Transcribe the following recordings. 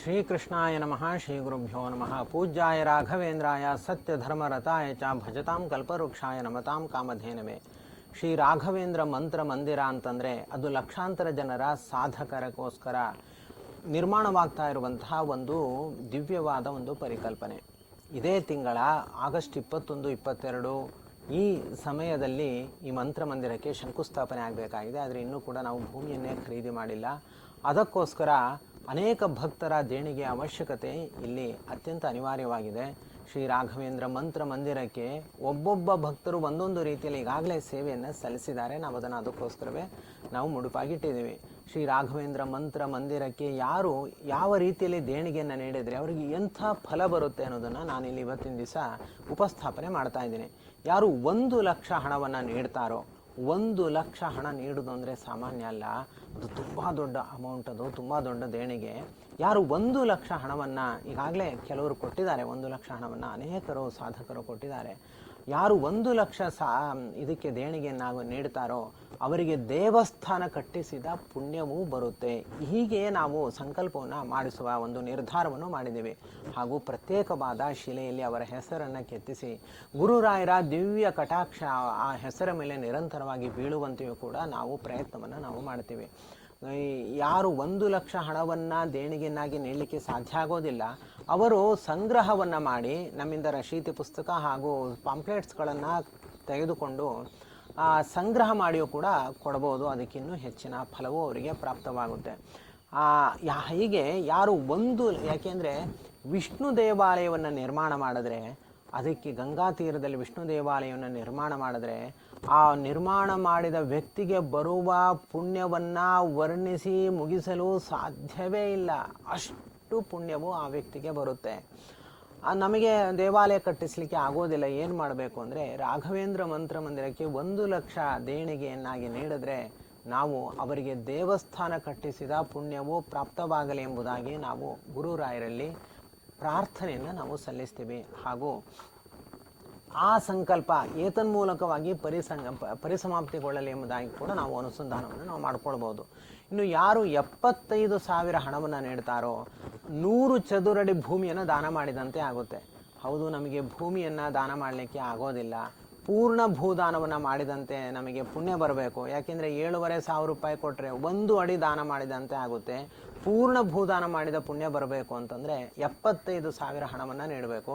ಶ್ರೀಕೃಷ್ಣಾಯ ನಮಃ ಶ್ರೀ ಗುರುಭ್ಯೋ ನಮಃ. ಪೂಜ್ಯಾಯ ರಾಘವೇಂದ್ರಾಯ ಸತ್ಯ ಧರ್ಮರತಾಯ ಚ ಭಜತಾಂ ಕಲ್ಪವೃಕ್ಷಾಯ ನಮತಾಂ ಕಾಮಧೇನವೇ ಶ್ರೀ ರಾಘವೇಂದ್ರ ಮಂತ್ರ ಮಂದಿರ ಅಂತಂದರೆ ಅದು ಲಕ್ಷಾಂತರ ಜನರ ಸಾಧಕರಕ್ಕೋಸ್ಕರ ನಿರ್ಮಾಣವಾಗ್ತಾ ಇರುವಂತಹ ಒಂದು ದಿವ್ಯವಾದ ಒಂದು ಪರಿಕಲ್ಪನೆ. ಇದೇ ತಿಂಗಳ ಆಗಸ್ಟ್ ಇಪ್ಪತ್ತೊಂದು, ಇಪ್ಪತ್ತೆರಡು ಈ ಸಮಯದಲ್ಲಿ ಈ ಮಂತ್ರ ಮಂದಿರಕ್ಕೆ ಶಂಕುಸ್ಥಾಪನೆ ಆಗಬೇಕಾಗಿದೆ. ಆದರೆ ಇನ್ನೂ ಕೂಡ ನಾವು ಭೂಮಿಯನ್ನೇ ಖರೀದಿ ಮಾಡಿಲ್ಲ. ಅದಕ್ಕೋಸ್ಕರ ಅನೇಕ ಭಕ್ತರ ದೇಣಿಗೆ ಅವಶ್ಯಕತೆ ಇಲ್ಲಿ ಅತ್ಯಂತ ಅನಿವಾರ್ಯವಾಗಿದೆ. ಶ್ರೀ ರಾಘವೇಂದ್ರ ಮಂತ್ರ ಮಂದಿರಕ್ಕೆ ಒಬ್ಬೊಬ್ಬ ಭಕ್ತರು ಒಂದೊಂದು ರೀತಿಯಲ್ಲಿ ಈಗಾಗಲೇ ಸೇವೆಯನ್ನು ಸಲ್ಲಿಸಿದ್ದಾರೆ. ನಾವು ಅದನ್ನು ಅದಕ್ಕೋಸ್ಕರವೇ ನಾವು ಮುಡುಪಾಗಿಟ್ಟಿದ್ದೀವಿ. ಶ್ರೀ ರಾಘವೇಂದ್ರ ಮಂತ್ರ ಮಂದಿರಕ್ಕೆ ಯಾರು ಯಾವ ರೀತಿಯಲ್ಲಿ ದೇಣಿಗೆಯನ್ನು ನೀಡಿದರೆ ಅವರಿಗೆ ಎಂಥ ಫಲ ಬರುತ್ತೆ ಅನ್ನೋದನ್ನು ಇಲ್ಲಿ ಇವತ್ತಿನ ದಿವಸ ಉಪಸ್ಥಾಪನೆ ಮಾಡ್ತಾ ಇದ್ದೀನಿ. ಯಾರು ಒಂದು ಲಕ್ಷ ಹಣವನ್ನು ನೀಡ್ತಾರೋ ಒಂದು ಲಕ್ಷ ಹಣ ನೀಡೋದು ಅಂದರೆ ಸಾಮಾನ್ಯ ಅಲ್ಲ. ಅದು ತುಂಬ ದೊಡ್ಡ ಅಮೌಂಟ್ ಅದು, ತುಂಬ ದೊಡ್ಡ ದೇಣಿಗೆ. ಯಾರು ಒಂದು ಲಕ್ಷ ಹಣವನ್ನು ಈಗಾಗಲೇ ಕೆಲವರು ಕೊಟ್ಟಿದ್ದಾರೆ. ಒಂದು ಲಕ್ಷ ಹಣವನ್ನು ಅನೇಕರು ಸಾಧಕರು ಕೊಟ್ಟಿದ್ದಾರೆ. ಯಾರು ಒಂದು ಲಕ್ಷ ಸಾ, ಇದಕ್ಕೆ ದೇಣಿಗೆಯನ್ನು ನೀಡ್ತಾರೋ ಅವರಿಗೆ ದೇವಸ್ಥಾನ ಕಟ್ಟಿಸಿದ ಪುಣ್ಯವೂ ಬರುತ್ತೆ. ಹೀಗೆ ನಾವು ಸಂಕಲ್ಪವನ್ನು ಮಾಡಿಸುವ ಒಂದು ನಿರ್ಧಾರವನ್ನು ಮಾಡಿದ್ದೇವೆ. ಹಾಗೂ ಪ್ರತ್ಯೇಕವಾದ ಶಿಲೆಯಲ್ಲಿ ಅವರ ಹೆಸರನ್ನು ಕೆತ್ತಿಸಿ ಗುರುರಾಯರ ದಿವ್ಯ ಕಟಾಕ್ಷ ಆ ಹೆಸರ ಮೇಲೆ ನಿರಂತರವಾಗಿ ಬೀಳುವಂತೆಯೂ ಕೂಡ ನಾವು ಪ್ರಯತ್ನವನ್ನು ನಾವು ಮಾಡ್ತೀವಿ. ಯಾರು ಒಂದು ಲಕ್ಷ ಹಣವನ್ನು ದೇಣಿಗೆಯನ್ನಾಗಿ ನೀಡಲಿಕ್ಕೆ ಸಾಧ್ಯ ಆಗೋದಿಲ್ಲ, ಅವರು ಸಂಗ್ರಹವನ್ನು ಮಾಡಿ ನಮ್ಮಿಂದ ರಶೀತಿ ಪುಸ್ತಕ ಹಾಗೂ ಪಾಂಪ್ಲೆಟ್ಸ್ಗಳನ್ನು ತೆಗೆದುಕೊಂಡು ಸಂಗ್ರಹ ಮಾಡಿಯೂ ಕೂಡ ಕೊಡಬಹುದು ಅದಕ್ಕಿನ್ನೂ ಹೆಚ್ಚಿನ ಫಲವು ಅವರಿಗೆ ಪ್ರಾಪ್ತವಾಗುತ್ತೆ. ಹೀಗೆ ಯಾರು ಒಂದು, ಯಾಕೆಂದರೆ ವಿಷ್ಣು ದೇವಾಲಯವನ್ನು ನಿರ್ಮಾಣ ಮಾಡಿದ್ರೆ ಅದಕ್ಕೆ ಗಂಗಾ ತೀರದಲ್ಲಿ ವಿಷ್ಣು ದೇವಾಲಯವನ್ನು ನಿರ್ಮಾಣ ಮಾಡಿದ್ರೆ ಆ ನಿರ್ಮಾಣ ಮಾಡಿದ ವ್ಯಕ್ತಿಗೆ ಬರುವ ಪುಣ್ಯವನ್ನು ವರ್ಣಿಸಿ ಮುಗಿಸಲು ಸಾಧ್ಯವೇ ಇಲ್ಲ. ಅಷ್ಟು ಪುಣ್ಯವು ಆ ವ್ಯಕ್ತಿಗೆ ಬರುತ್ತೆ. ನಮಗೆ ದೇವಾಲಯ ಕಟ್ಟಿಸ್ಲಿಕ್ಕೆ ಆಗೋದಿಲ್ಲ. ಏನು ಮಾಡಬೇಕು ಅಂದರೆ ರಾಘವೇಂದ್ರ ಮಂತ್ರ ಮಂದಿರಕ್ಕೆ ಒಂದು ಲಕ್ಷ ದೇಣಿಗೆಯನ್ನಾಗಿ ನೀಡಿದ್ರೆ ನಾವು ಅವರಿಗೆ ದೇವಸ್ಥಾನ ಕಟ್ಟಿಸಿದ ಪುಣ್ಯವು ಪ್ರಾಪ್ತವಾಗಲಿ ಎಂಬುದಾಗಿ ನಾವು ಗುರುರಾಯರಲ್ಲಿ ಪ್ರಾರ್ಥನೆಯನ್ನು ನಾವು ಸಲ್ಲಿಸ್ತೀವಿ. ಹಾಗೂ ಆ ಸಂಕಲ್ಪ ಏತನ್ಮೂಲಕವಾಗಿ ಪರಿಸಂಗ ಪರಿಸಮಾಪ್ತಿಗೊಳ್ಳಲಿ ಎಂಬುದಾಗಿ ಕೂಡ ನಾವು ಅನುಸಂಧಾನವನ್ನು ನಾವು ಮಾಡ್ಕೊಳ್ಬೋದು. ಇನ್ನು ಯಾರು ಎಪ್ಪತ್ತೈದು ಸಾವಿರ ಹಣವನ್ನು ನೀಡ್ತಾರೋ ನೂರು ಚದುರಡಿ ಭೂಮಿಯನ್ನು ದಾನ ಮಾಡಿದಂತೆ ಆಗುತ್ತೆ. ಹೌದು, ನಮಗೆ ಭೂಮಿಯನ್ನು ದಾನ ಮಾಡಲಿಕ್ಕೆ ಆಗೋದಿಲ್ಲ. ಪೂರ್ಣ ಭೂದಾನವನ್ನು ಮಾಡಿದಂತೆ ನಮಗೆ ಪುಣ್ಯ ಬರಬೇಕು. ಯಾಕೆಂದರೆ ಏಳುವರೆ ಸಾವಿರ ರೂಪಾಯಿ ಕೊಟ್ಟರೆ ಒಂದು ಅಡಿ ದಾನ ಮಾಡಿದಂತೆ ಆಗುತ್ತೆ. ಪೂರ್ಣ ಭೂದಾನ ಮಾಡಿದ ಪುಣ್ಯ ಬರಬೇಕು ಅಂತಂದರೆ ಎಪ್ಪತ್ತೈದು ಸಾವಿರ ಹಣವನ್ನು ನೀಡಬೇಕು.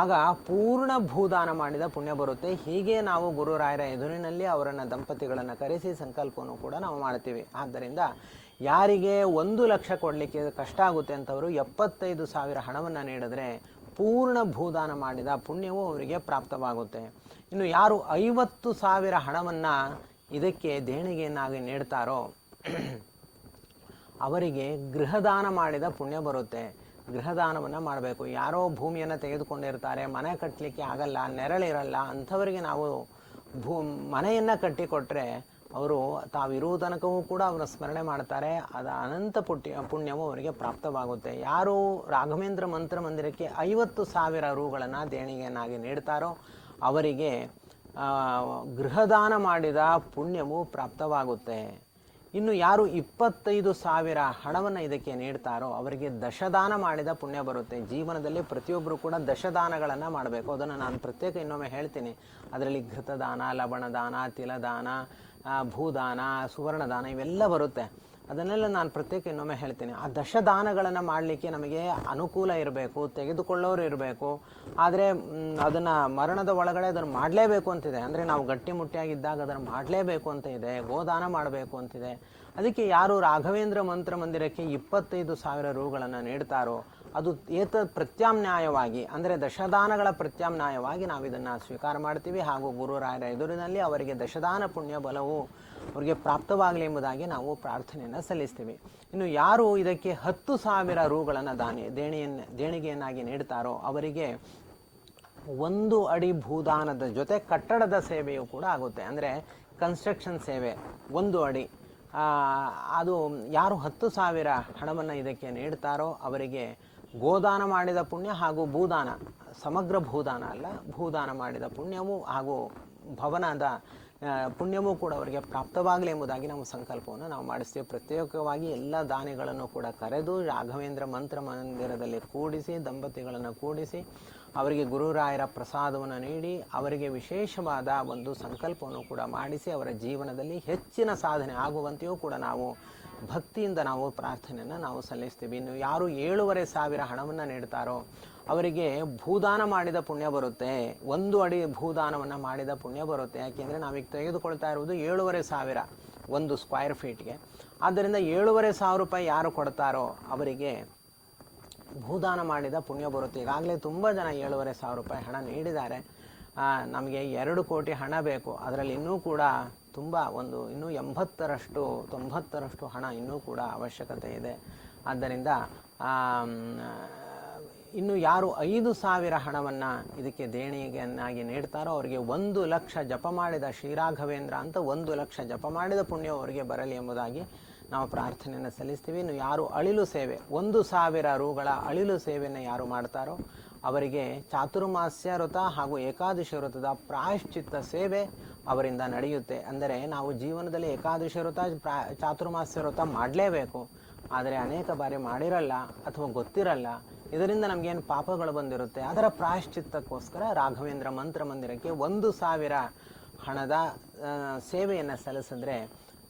ಆಗ ಪೂರ್ಣ ಭೂದಾನ ಮಾಡಿದ ಪುಣ್ಯ ಬರುತ್ತೆ. ಹೀಗೆ ನಾವು ಗುರುರಾಯರ ಎದುರಿನಲ್ಲಿ ಅವರನ್ನು ದಂಪತಿಗಳನ್ನು ಕರೆಸಿ ಸಂಕಲ್ಪವನ್ನು ಕೂಡ ನಾವು ಮಾಡ್ತೀವಿ. ಆದ್ದರಿಂದ ಯಾರಿಗೆ ಒಂದು ಲಕ್ಷ ಕೊಡಲಿಕ್ಕೆ ಕಷ್ಟ ಆಗುತ್ತೆ ಅಂತವರು ಎಪ್ಪತ್ತೈದು ಸಾವಿರ ಹಣವನ್ನು ನೀಡಿದ್ರೆ ಪೂರ್ಣ ಭೂದಾನ ಮಾಡಿದ ಪುಣ್ಯವು ಅವರಿಗೆ ಪ್ರಾಪ್ತವಾಗುತ್ತೆ. ಇನ್ನು ಯಾರು ಐವತ್ತು ಸಾವಿರ ಹಣವನ್ನು ಇದಕ್ಕೆ ದೇಣಿಗೆಯನ್ನಾಗಿ ನೀಡ್ತಾರೋ, ಅವರಿಗೆ ಗೃಹದಾನ ಮಾಡಿದ ಪುಣ್ಯ ಬರುತ್ತೆ. ಗೃಹದಾನವನ್ನು ಮಾಡಬೇಕು. ಯಾರೋ ಭೂಮಿಯನ್ನು ತೆಗೆದುಕೊಂಡಿರ್ತಾರೆ, ಮನೆ ಕಟ್ಟಲಿಕ್ಕೆ ಆಗಲ್ಲ, ನೆರಳಿರಲ್ಲ, ಅಂಥವರಿಗೆ ನಾವು ಭೂ, ಮನೆಯನ್ನು ಕಟ್ಟಿಕೊಟ್ರೆ ಅವರು ತಾವಿರುವ ತನಕವೂ ಕೂಡ ಅವರ ಸ್ಮರಣೆ ಮಾಡ್ತಾರೆ. ಅದು ಅನಂತ ಪುಟ್ಯ ಪುಣ್ಯವು ಅವರಿಗೆ ಪ್ರಾಪ್ತವಾಗುತ್ತೆ. ಯಾರು ರಾಘವೇಂದ್ರ ಮಂತ್ರ ಮಂದಿರಕ್ಕೆ ಐವತ್ತು ಸಾವಿರ ರೂಗಳನ್ನು ದೇಣಿಗೆಯನ್ನಾಗಿ ನೀಡ್ತಾರೋ ಅವರಿಗೆ ಗೃಹದಾನ ಮಾಡಿದ ಪುಣ್ಯವು ಪ್ರಾಪ್ತವಾಗುತ್ತೆ. ಇನ್ನು ಯಾರು ಇಪ್ಪತ್ತೈದು ಸಾವಿರ ಹಣವನ್ನು ಇದಕ್ಕೆ ನೀಡ್ತಾರೋ ಅವರಿಗೆ ದಶದಾನ ಮಾಡಿದ ಪುಣ್ಯ ಬರುತ್ತೆ. ಜೀವನದಲ್ಲಿ ಪ್ರತಿಯೊಬ್ಬರು ಕೂಡ ದಶದಾನಗಳನ್ನು ಮಾಡಬೇಕು. ಅದನ್ನು ನಾನು ಪ್ರತ್ಯೇಕ ಇನ್ನೊಮ್ಮೆ ಹೇಳ್ತೀನಿ. ಅದರಲ್ಲಿ ಘೃತದಾನ, ಲವಣದಾನ, ತಿಲದಾನ ಭೂದಾನ, ಸುವರ್ಣದಾನ ಇವೆಲ್ಲ ಬರುತ್ತೆ. ಅದನ್ನೆಲ್ಲ ನಾನು ಪ್ರತ್ಯೇಕ ಇನ್ನೊಮ್ಮೆ ಹೇಳ್ತೀನಿ. ಆ ದಶದಾನಗಳನ್ನು ಮಾಡಲಿಕ್ಕೆ ನಮಗೆ ಅನುಕೂಲ ಇರಬೇಕು, ತೆಗೆದುಕೊಳ್ಳೋರು ಇರಬೇಕು. ಆದರೆ ಅದನ್ನು ಮರಣದ ಒಳಗಡೆ ಅದನ್ನು ಮಾಡಲೇಬೇಕು ಅಂತಿದೆ. ಅಂದರೆ ನಾವು ಗಟ್ಟಿಮುಟ್ಟಿಯಾಗಿದ್ದಾಗ ಅದನ್ನು ಮಾಡಲೇಬೇಕು ಅಂತ ಇದೆ, ಗೋದಾನ ಮಾಡಬೇಕು ಅಂತಿದೆ. ಅದಕ್ಕೆ ಯಾರು ರಾಘವೇಂದ್ರ ಮಂತ್ರ ಮಂದಿರಕ್ಕೆ ಇಪ್ಪತ್ತೈದು ಸಾವಿರ ರೂಗಳನ್ನು ನೀಡ್ತಾರೋ, ಅದು ಏತ ಪ್ರತ್ಯಾಮ್ನಾಯವಾಗಿ, ಅಂದರೆ ದಶದಾನಗಳ ಪ್ರತ್ಯಾಮ್ನಾಯವಾಗಿ ನಾವು ಇದನ್ನು ಸ್ವೀಕಾರ ಮಾಡ್ತೀವಿ. ಹಾಗೂ ಗುರುರಾಯರ ಎದುರಿನಲ್ಲಿ ಅವರಿಗೆ ದಶದಾನ ಪುಣ್ಯ ಬಲವು ಅವರಿಗೆ ಪ್ರಾಪ್ತವಾಗಲಿ ಎಂಬುದಾಗಿ ನಾವು ಪ್ರಾರ್ಥನೆಯನ್ನು ಸಲ್ಲಿಸ್ತೀವಿ. ಇನ್ನು ಯಾರು ಇದಕ್ಕೆ ಹತ್ತು ಸಾವಿರ ರೂಗಳನ್ನು ದಾನಿ ದೇಣಿಯನ್ನು ದೇಣಿಗೆಯನ್ನಾಗಿ ನೀಡ್ತಾರೋ ಅವರಿಗೆ ಒಂದು ಅಡಿ ಭೂದಾನದ ಜೊತೆ ಕಟ್ಟಡದ ಸೇವೆಯು ಕೂಡ ಆಗುತ್ತೆ. ಅಂದರೆ ಕನ್ಸ್ಟ್ರಕ್ಷನ್ ಸೇವೆ, ಒಂದು ಅಡಿ. ಅದು ಯಾರು ಹತ್ತು ಸಾವಿರ ಹಣವನ್ನು ಇದಕ್ಕೆ ನೀಡ್ತಾರೋ ಅವರಿಗೆ ಗೋದಾನ ಮಾಡಿದ ಪುಣ್ಯ ಹಾಗೂ ಭೂದಾನ, ಸಮಗ್ರ ಭೂದಾನ ಅಲ್ಲ, ಭೂದಾನ ಮಾಡಿದ ಪುಣ್ಯವು ಹಾಗೂ ಭವನದ ಪುಣ್ಯವೂ ಕೂಡ ಅವರಿಗೆ ಪ್ರಾಪ್ತವಾಗಲಿ ಎಂಬುದಾಗಿ ನಾವು ಸಂಕಲ್ಪವನ್ನು ನಾವು ಮಾಡಿಸ್ತೇವೆ. ಪ್ರತ್ಯೇಕವಾಗಿ ಎಲ್ಲ ದಾನಿಗಳನ್ನು ಕೂಡ ಕರೆದು ರಾಘವೇಂದ್ರ ಮಂತ್ರ ಮಂದಿರದಲ್ಲಿ ಕೂಡಿಸಿ, ದಂಪತಿಗಳನ್ನು ಕೂಡಿಸಿ, ಅವರಿಗೆ ಗುರುರಾಯರ ಪ್ರಸಾದವನ್ನು ನೀಡಿ, ಅವರಿಗೆ ವಿಶೇಷವಾದ ಒಂದು ಸಂಕಲ್ಪವನ್ನು ಕೂಡ ಮಾಡಿಸಿ, ಅವರ ಜೀವನದಲ್ಲಿ ಹೆಚ್ಚಿನ ಸಾಧನೆ ಆಗುವಂತೆಯೂ ಕೂಡ ನಾವು ಭಕ್ತಿಯಿಂದ ನಾವು ಪ್ರಾರ್ಥನೆಯನ್ನು ನಾವು ಸಲ್ಲಿಸ್ತೀವಿ. ಇನ್ನು ಯಾರು ಏಳುವರೆ ಸಾವಿರ ಹಣವನ್ನು ನೀಡ್ತಾರೋ ಅವರಿಗೆ ಭೂದಾನ ಮಾಡಿದ ಪುಣ್ಯ ಬರುತ್ತೆ. ಒಂದು ಅಡಿ ಭೂದಾನವನ್ನು ಮಾಡಿದ ಪುಣ್ಯ ಬರುತ್ತೆ. ಯಾಕೆಂದರೆ ನಾವೀಗ ತೆಗೆದುಕೊಳ್ತಾ ಇರುವುದು ಏಳುವರೆ ಸಾವಿರ ಒಂದು ಸ್ಕ್ವೈರ್ ಫೀಟ್ಗೆ ಆದ್ದರಿಂದ ಏಳುವರೆ ಸಾವಿರ ರೂಪಾಯಿ ಯಾರು ಕೊಡ್ತಾರೋ ಅವರಿಗೆ ಭೂದಾನ ಮಾಡಿದ ಪುಣ್ಯ ಬರುತ್ತೆ. ಈಗಾಗಲೇ ತುಂಬ ಜನ ಏಳುವರೆ ಸಾವಿರ ರೂಪಾಯಿ ಹಣ ನೀಡಿದ್ದಾರೆ. ನಮಗೆ ಎರಡು ಕೋಟಿ ಹಣ ಬೇಕು. ಅದರಲ್ಲಿ ಇನ್ನೂ ಕೂಡ ತುಂಬ ಒಂದು ಇನ್ನೂ ಎಂಬತ್ತರಷ್ಟು, ತೊಂಬತ್ತರಷ್ಟು ಹಣ ಇನ್ನೂ ಕೂಡ ಅವಶ್ಯಕತೆ ಇದೆ. ಆದ್ದರಿಂದ ಇನ್ನು ಯಾರು ಐದು ಸಾವಿರ ಹಣವನ್ನು ಇದಕ್ಕೆ ದೇಣಿಗೆಯನ್ನಾಗಿ ನೀಡ್ತಾರೋ ಅವರಿಗೆ ಒಂದು ಲಕ್ಷ ಜಪ ಮಾಡಿದ ಶ್ರೀರಾಘವೇಂದ್ರ ಅಂತ ಒಂದು ಲಕ್ಷ ಜಪ ಮಾಡಿದ ಪುಣ್ಯ ಅವರಿಗೆ ಬರಲಿ ಎಂಬುದಾಗಿ ನಾವು ಪ್ರಾರ್ಥನೆಯನ್ನು ಸಲ್ಲಿಸ್ತೀವಿ. ಇನ್ನು ಯಾರು ಅಳಿಲು ಸೇವೆ, ಒಂದು ಸಾವಿರ ರೂಗಳ ಅಳಿಲು ಸೇವೆಯನ್ನು ಯಾರು ಮಾಡ್ತಾರೋ ಅವರಿಗೆ ಚಾತುರ್ಮಾಸ್ಯ ವ್ರತ ಹಾಗೂ ಏಕಾದಶಿ ವ್ರತದ ಪ್ರಾಯಶ್ಚಿತ್ತ ಸೇವೆ ಅವರಿಂದ ನಡೆಯುತ್ತೆ. ಅಂದರೆ ನಾವು ಜೀವನದಲ್ಲಿ ಏಕಾದಶಿ ವ್ರತ, ಪ್ರಾ, ಚಾತುರ್ಮಾಸ್ಯ ವ್ರತ ಮಾಡಲೇಬೇಕು. ಆದರೆ ಅನೇಕ ಬಾರಿ ಮಾಡಿರಲ್ಲ ಅಥವಾ ಗೊತ್ತಿರಲ್ಲ. ಇದರಿಂದ ನಮಗೇನು ಪಾಪಗಳು ಬಂದಿರುತ್ತೆ. ಅದರ ಪ್ರಾಯಶ್ಚಿತ್ತಕ್ಕೋಸ್ಕರ ರಾಘವೇಂದ್ರ ಮಂತ್ರ ಮಂದಿರಕ್ಕೆ ಒಂದು ಸಾವಿರ ಹಣದ ಸೇವೆಯನ್ನು ಸಲ್ಲಿಸಿದ್ರೆ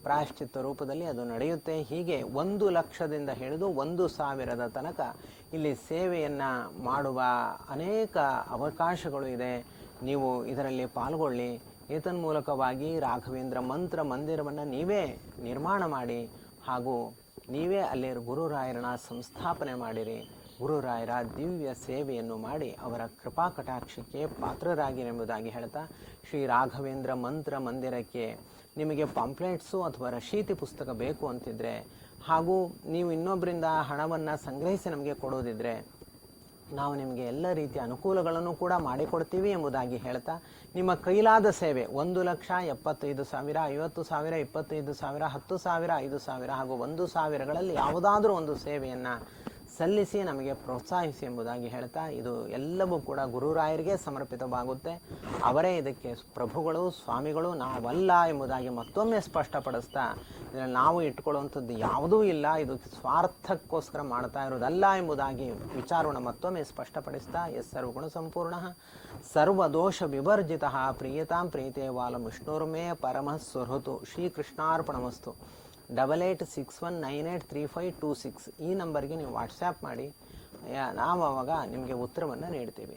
ಪ್ರಾಯಶ್ಚಿತ್ತ ರೂಪದಲ್ಲಿ ಅದು ನಡೆಯುತ್ತೆ. ಹೀಗೆ ಒಂದು ಲಕ್ಷದಿಂದ ಹಿಡಿದು ಒಂದು ಸಾವಿರದ ತನಕ ಇಲ್ಲಿ ಸೇವೆಯನ್ನು ಮಾಡುವ ಅನೇಕ ಅವಕಾಶಗಳು ಇದೆ. ನೀವು ಇದರಲ್ಲಿ ಪಾಲ್ಗೊಳ್ಳಿ. ಏತನ್ಮೂಲಕವಾಗಿ ರಾಘವೇಂದ್ರ ಮಂತ್ರ ಮಂದಿರವನ್ನು ನೀವೇ ನಿರ್ಮಾಣ ಮಾಡಿ ಹಾಗೂ ನೀವೇ ಅಲ್ಲಿ ಗುರುರಾಯರನ್ನ ಸಂಸ್ಥಾಪನೆ ಮಾಡಿರಿ. ಗುರುರಾಯರ ದಿವ್ಯ ಸೇವೆಯನ್ನು ಮಾಡಿ ಅವರ ಕೃಪಾ ಕಟಾಕ್ಷಕ್ಕೆ ಪಾತ್ರರಾಗಿರೆಂಬುದಾಗಿ ಹೇಳ್ತಾ, ಶ್ರೀ ರಾಘವೇಂದ್ರ ಮಂತ್ರ ಮಂದಿರಕ್ಕೆ ನಿಮಗೆ ಪಾಂಪ್ಲೆಟ್ಸು ಅಥವಾ ರಶೀತಿ ಪುಸ್ತಕ ಬೇಕು ಅಂತಿದ್ರೆ ಹಾಗೂ ನೀವು ಇನ್ನೊಬ್ಬರಿಂದ ಹಣವನ್ನು ಸಂಗ್ರಹಿಸಿ ನಮಗೆ ಕೊಡೋದಿದ್ರೆ ನಾವು ನಿಮಗೆ ಎಲ್ಲ ರೀತಿಯ ಅನುಕೂಲಗಳನ್ನು ಕೂಡ ಮಾಡಿಕೊಡ್ತೀವಿ ಎಂಬುದಾಗಿ ಹೇಳ್ತಾ, ನಿಮ್ಮ ಕೈಲಾದ ಸೇವೆ ಒಂದು ಲಕ್ಷ ಎಪ್ಪತ್ತೈದು ಸಾವಿರ, ಐವತ್ತು ಸಾವಿರ, ಇಪ್ಪತ್ತೈದು ಸಾವಿರ, ಹತ್ತು ಸಾವಿರ, ಐದು ಸಾವಿರ ಹಾಗೂ ಒಂದು ಸಾವಿರಗಳಲ್ಲಿ ಯಾವುದಾದ್ರೂ ಒಂದು ಸೇವೆಯನ್ನು ಸಲ್ಲಿಸಿ ನಮಗೆ ಪ್ರೋತ್ಸಾಹಿಸಿ ಎಂಬುದಾಗಿ ಹೇಳ್ತಾ, ಇದು ಎಲ್ಲವೂ ಕೂಡ ಗುರುರಾಯರಿಗೆ ಸಮರ್ಪಿತವಾಗುತ್ತೆ. ಅವರೇ ಇದಕ್ಕೆ ಪ್ರಭುಗಳು, ಸ್ವಾಮಿಗಳು, ನಾವಲ್ಲ ಎಂಬುದಾಗಿ ಮತ್ತೊಮ್ಮೆ ಸ್ಪಷ್ಟಪಡಿಸ್ತಾ ಇದರಲ್ಲಿ ನಾವು ಇಟ್ಕೊಳ್ಳುವಂಥದ್ದು ಯಾವುದೂ ಇಲ್ಲ. ಇದು ಸ್ವಾರ್ಥಕ್ಕೋಸ್ಕರ ಮಾಡ್ತಾ ಇರೋದಲ್ಲ ಎಂಬುದಾಗಿ ವಿಚಾರವನ್ನು ಮತ್ತೊಮ್ಮೆ ಸ್ಪಷ್ಟಪಡಿಸ್ತಾ ಎಸ್ ಸರ್ವಗುಣ ಸಂಪೂರ್ಣ. ಸರ್ವದೋಷ ವಿವರ್ಜಿತ ಪ್ರಿಯತಾಂ ಪ್ರೀತೆ ವಾಲಂ ವಿಷ್ಣುರ್ಮೇ ಪರಮಃ ಶ್ರೀಕೃಷ್ಣಾರ್ಪಣ ಶ್ರೀಕೃಷ್ಣಾರ್ಪಣಮಸ್ತು. Double eight six one nine eight three five two six ಈ ನಂಬರ್ಗೆ ನೀವು ವಾಟ್ಸ್ಯಾಪ್ ಮಾಡಿ. ನಾವು ಅವಾಗ ನಿಮಗೆ ಉತ್ತರವನ್ನು ನೀಡ್ತೀವಿ.